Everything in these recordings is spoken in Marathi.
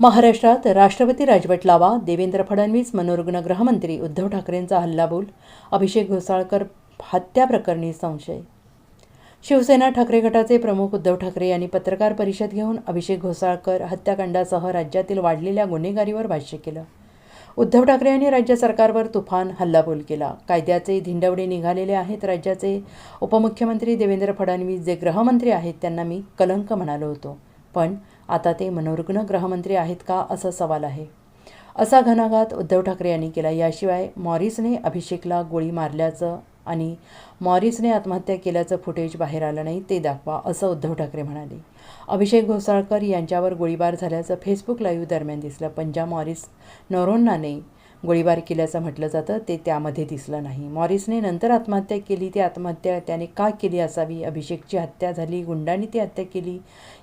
महाराष्ट्रात राष्ट्रपती राजवट लावा देवेंद्र फडणवीस मनोरुग्ण गृहमंत्री उद्धव ठाकरेंचा हल्लाबोल अभिषेक घोसाळकर हत्या प्रकरणी संशय. शिवसेना ठाकरे गटाचे प्रमुख उद्धव ठाकरे यांनी पत्रकार परिषद घेऊन अभिषेक घोसाळकर हत्याकांडासह राज्यातील वाढलेल्या गुन्हेगारीवर भाष्य केलं. उद्धव ठाकरे यांनी राज्य सरकारवर तुफान हल्लाबोल केला. कायद्याचे धिंडवडे निघालेले आहेत राज्याचे. उपमुख्यमंत्री देवेंद्र फडणवीस जे गृहमंत्री आहेत त्यांना मी कलंक म्हणालो होतो. पण आता ते मनोरुग्ण गृहमंत्री आहेत का असा सवाल आहे. असा घणाघात उद्धव ठाकरे यांनी केला. याशिवाय मॉरिसने अभिषेकला गोळी मारल्याचं आणि मॉरिसने आत्महत्या केल्याचं फुटेज बाहेर आलं नाही ते दाखवा असं उद्धव ठाकरे म्हणाले. अभिषेक घोसाळकर यांच्यावर गोळीबार झाल्याचं फेसबुक लाईव्ह दरम्यान दिसलं. पंजाब मॉरिस नरोन्नाने गोळीबार केल्याचं म्हटलं जातं ते त्यामध्ये दिसलं नाही. मॉरिसने नंतर आत्महत्या केली. ती आत्महत्या त्याने का केली असावी? अभिषेकची हत्या झाली. गुंडांनी ती हत्या केली.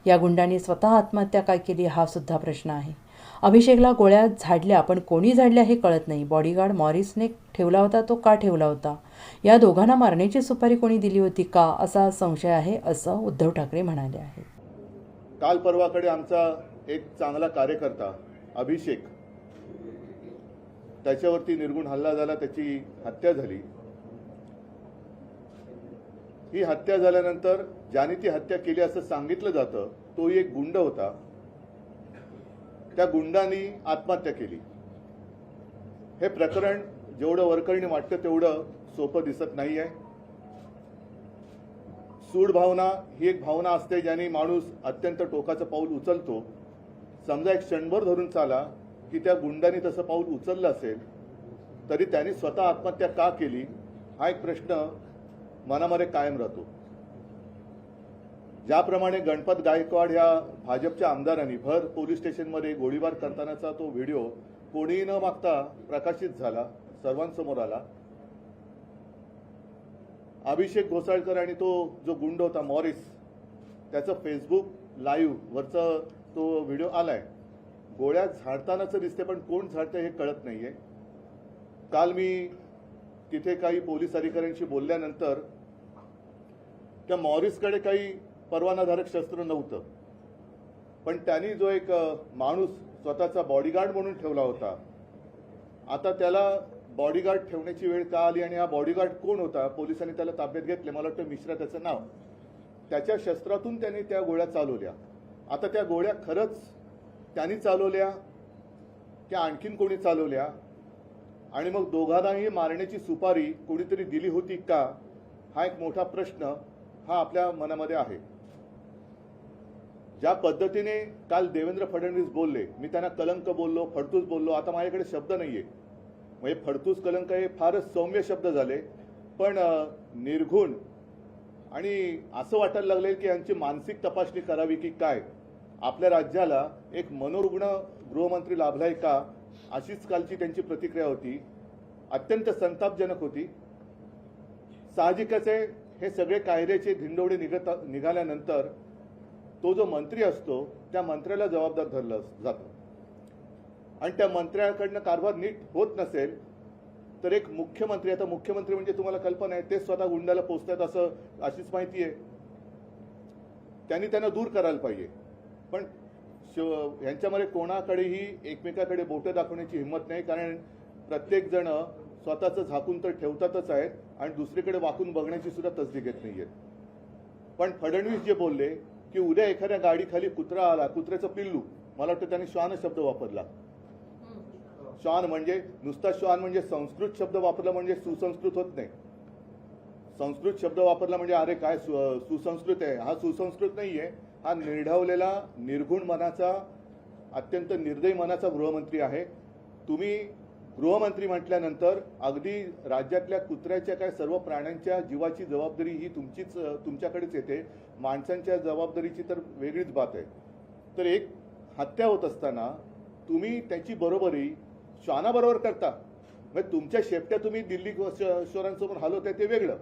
या गुंडांनी स्वतः आत्महत्या का केली? हा सुद्धा प्रश्न आहे. अभिषेकला गोळ्या झाडल्या पण कोणी झाडल्या हे कळत नाही. बॉडीगार्ड मॉरिसने ठेवला होता तो का ठेवला होता? या दोघांना मारण्याची सुपारी कोणी दिली होती का? असा संशय आहे असं उद्धव ठाकरे म्हणाले आहेत. काल परवाकडे आमचा एक चांगला कार्यकर्ता अभिषेक त्याच्यावरती निर्गुण हल्ला झाला त्याची हत्या झाली. ही हत्या झाल्यानंतर ज्याने ती हत्या केली असं सांगितलं जातं तो एक गुंड होता. त्या गुंडांनी आत्महत्या केली. हे प्रकरण जेवढं वरकरणी वाटतं तेवढं सोपं दिसत नाही आहे सूड भावना ही एक भावना असते ज्याने माणूस अत्यंत टोकाचं पाऊल उचलतो. समजा एक क्षणभर धरून चाला की त्या गुंडाने तसं पाऊल उचललं असेल तरी त्यांनी स्वतः आत्महत्या का केली? हा एक प्रश्न मनामध्ये कायम राहतो. ज्याप्रमाणे गणपत गायकवाड या भाजपच्या आमदारांनी भर पोलीस स्टेशनमध्ये गोळीबार करतानाचा तो व्हिडिओ कोणीही न मागता प्रकाशित झाला सर्वांसमोर आला. अभिषेक घोसाळकर आणि तो जो गुंड होता मॉरिस त्याचं फेसबुक लाईव्ह वरचा तो व्हिडिओ आलाय. गोळ्या झाडतानाचं दिसते पण कोण झाडतं हे कळत नाहीये. काल मी तिथे काही पोलीस अधिकाऱ्यांशी बोलल्यानंतर त्या मॉरिसकडे काही परवानाधारक शस्त्र नव्हतं. पण त्यांनी जो एक माणूस स्वतःचा बॉडीगार्ड म्हणून ठेवला होता. आता त्याला बॉडीगार्ड ठेवण्याची वेळ का आली आणि हा बॉडीगार्ड कोण होता? पोलिसांनी त्याला ताब्यात घेतले. मला वाटतं मिश्रा त्याचं नाव. त्याच्या शस्त्रातून त्याने त्या गोळ्या चालवल्या. आता त्या गोळ्या खरंच त्यांनी चालवल्या त्या आणखीन कोणी चालवल्या? आणि मग दोघांनाही मारण्याची सुपारी कोणीतरी दिली होती का? हा एक मोठा प्रश्न हा आपल्या मनामध्ये आहे. ज्या पद्धतीने काल देवेंद्र फडणवीस बोलले मी त्यांना कलंक बोललो फडतूस बोललो आता माझ्याकडे शब्द नाहीये. म्हणजे फडतूस कलंक हे फारच सौम्य शब्द झाले पण निर्घुण आणि असं वाटायला लागले की यांची मानसिक तपासणी करावी की काय? आपल्या राज्याला एक मनोरुग्ण गृहमंत्री लाभलाय का अशीच कालची त्यांची प्रतिक्रिया होती. अत्यंत संतापजनक होती. साहजिकच आहे हे सगळे कायद्याचे धिंडोडे निघत निघाल्यानंतर तो जो मंत्री असतो त्या मंत्र्याला जबाबदार धरलं जातं. आणि त्या मंत्र्याकडनं कारभार नीट होत नसेल तर एक मुख्यमंत्री आता मुख्यमंत्री म्हणजे तुम्हाला कल्पना आहे ते स्वतः गुंडाला पोचतात असं अशीच माहिती आहे. त्यांनी त्यांना दूर करायला पाहिजे. पण शिव यांच्यामध्ये कोणाकडेही एकमेकाकडे बोटं दाखवण्याची हिंमत नाही कारण प्रत्येक जण स्वतःचं झाकून तर ठेवतातच आहेत आणि दुसरीकडे वाकून बघण्याची सुद्धा तसदी घेत आहेत पण फडणवीस जे बोलले की उद्या एखाद्या गाडीखाली कुत्रा आला कुत्र्याचं पिल्लू मला वाटतं त्यांनी श्वान शब्द वापरला. श्वान म्हणजे नुसता श्वान म्हणजे संस्कृत शब्द वापरला म्हणजे सुसंस्कृत होत नाही. संस्कृत शब्द वापरला म्हणजे अरे काय सु- सुसंस्कृत आहे हा सुसंस्कृत नाहीये. हा निर्ढावलेला निर्गुण मनाचा अत्यंत निर्दयी मनाचा गृहमंत्री आहे. तुम्ही गृहमंत्री म्हटल्यानंतर अगदी राज्यातल्या कुत्र्याच्या काय सर्व प्राण्यांच्या जीवाची जबाबदारी ही तुमचीच तुमच्याकडेच येते. माणसांच्या जबाबदारीची तर वेगळीच बात आहे. तर एक हत्या होत असताना तुम्ही त्याची बरोबरी श्वानाबरोबर करता. म्हणजे तुमच्या शेपट्या तुम्ही दिल्ली शोरांसमोर हलवताय ते वेगळं.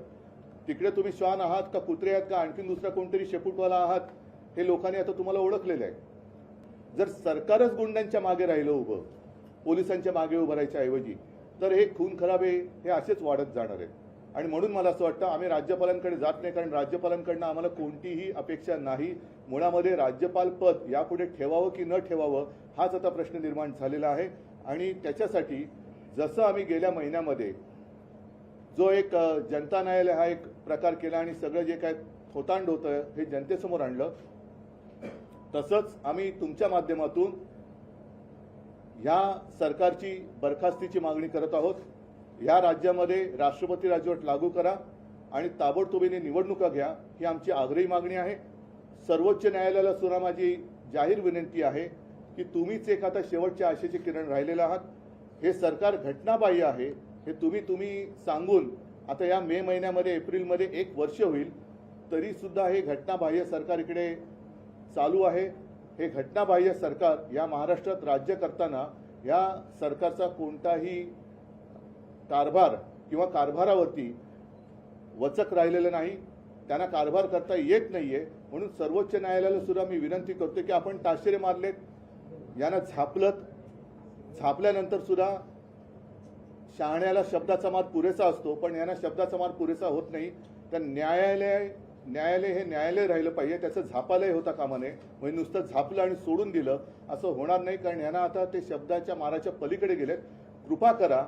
तिकडे तुम्ही श्वान आहात का कुत्रे आहात का आणखी दुसरा कोणतरी शेपूटवाला आहात? हे लोकांनी आता तुम्हाला ओळखलेलं आहे. जर सरकारच गुंडांच्या मागे राहिलं उभं पोलिसांच्या मागे उभं राहायच्या ऐवजी तर हे खून खराबे हे असेच वाढत जाणार आहे. आणि म्हणून मला असं वाटतं आम्ही राज्यपालांकडे जात नाही कारण राज्यपालांकडनं आम्हाला कोणतीही अपेक्षा नाही. मुळामध्ये राज्यपाल पद यापुढे ठेवावं की न ठेवावं हाच आता प्रश्न निर्माण झालेला आहे. आणि त्याच्यासाठी जसं आम्ही गेल्या महिन्यामध्ये जो एक जनता न्यायालय हा एक प्रकार केला आणि सगळं जे काय थोतांड होतं हे जनतेसमोर आणलं तसंच आम्ही तुमच्या माध्यमातून ह्या सरकारची बरखास्तीची मागणी करत आहोत. या राज्यामध्ये राष्ट्रपती राजवट लागू करा आणि ताबडतोबीने निवडणुका घ्या ही आमची आग्रही मागणी आहे. सर्वोच्च न्यायालयाला सुद्धा माझी जाहीर विनंती आहे की तुम्हीच एक आता शेवटच्या आशेचे किरण राहिलेले आहात. हे सरकार घटनाबाह्य आहे. हे तुम्ही तुम्ही सांगून आता या मे महिन्यामध्ये एप्रिलमध्ये एक वर्ष होईल तरीसुद्धा हे घटनाबाह्य सरकार इकडे चालू आहे. हे घटनाबाह्य सरकार या महाराष्ट्रात राज्य करताना या सरकारचा कोणताही कारभार किंवा कारभारावरती वचक राहिलेलं नाही. त्यांना कारभार करता येत नाहीये. म्हणून सर्वोच्च न्यायालयाला सुद्धा मी विनंती करतो की आपण ताशेरे मारलेत. यांना झापलत झापल्यानंतर सुद्धा शहाण्याला शब्दाचा मार पुरेसा असतो पण यांना शब्दाचा मार पुरेसा होत नाही. तर न्यायालय न्यायालय हे न्यायालय राहिलं पाहिजे त्याचं झापालय होता कामा नये म्हणजे नुसतं झापलं आणि सोडून दिलं असं होणार नाही. कारण यांना आता ते शब्दाच्या माराच्या पलीकडे गेलेत. कृपा करा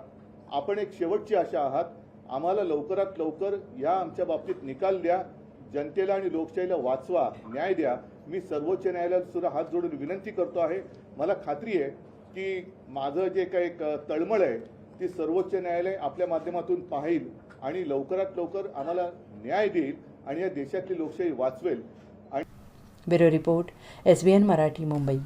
आपण एक शेवटची आशा आहात. आम्हाला लवकरात लवकर या आमच्या बाबतीत निकाल द्या. जनतेला आणि लोकशाहीला वाचवा न्याय द्या. मी सर्वोच्च न्यायालयात सुद्धा हात जोडून विनंती करतो आहे. मला खात्री आहे की माझं जे काही एक तळमळ आहे ती सर्वोच्च न्यायालय आपल्या माध्यमातून पाहिल आणि लवकरात लवकर आम्हाला न्याय देईल. आणि या देशातली लोकशाही वाचवेल bureau report S B N Marathi Mumbai.